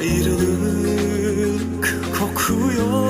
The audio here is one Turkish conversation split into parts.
Ayrılık kokuyor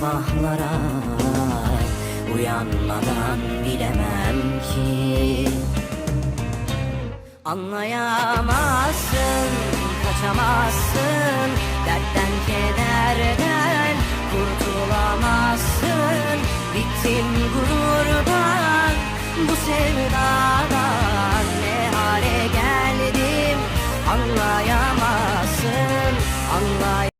sabahlara Uyanmadan bilemem ki. Anlayamazsın, kaçamazsın Dertten, kederden kurtulamazsın. Bittim gururdan, bu sevdadan Ne hale geldim? Anlayamazsın Anlayamazsın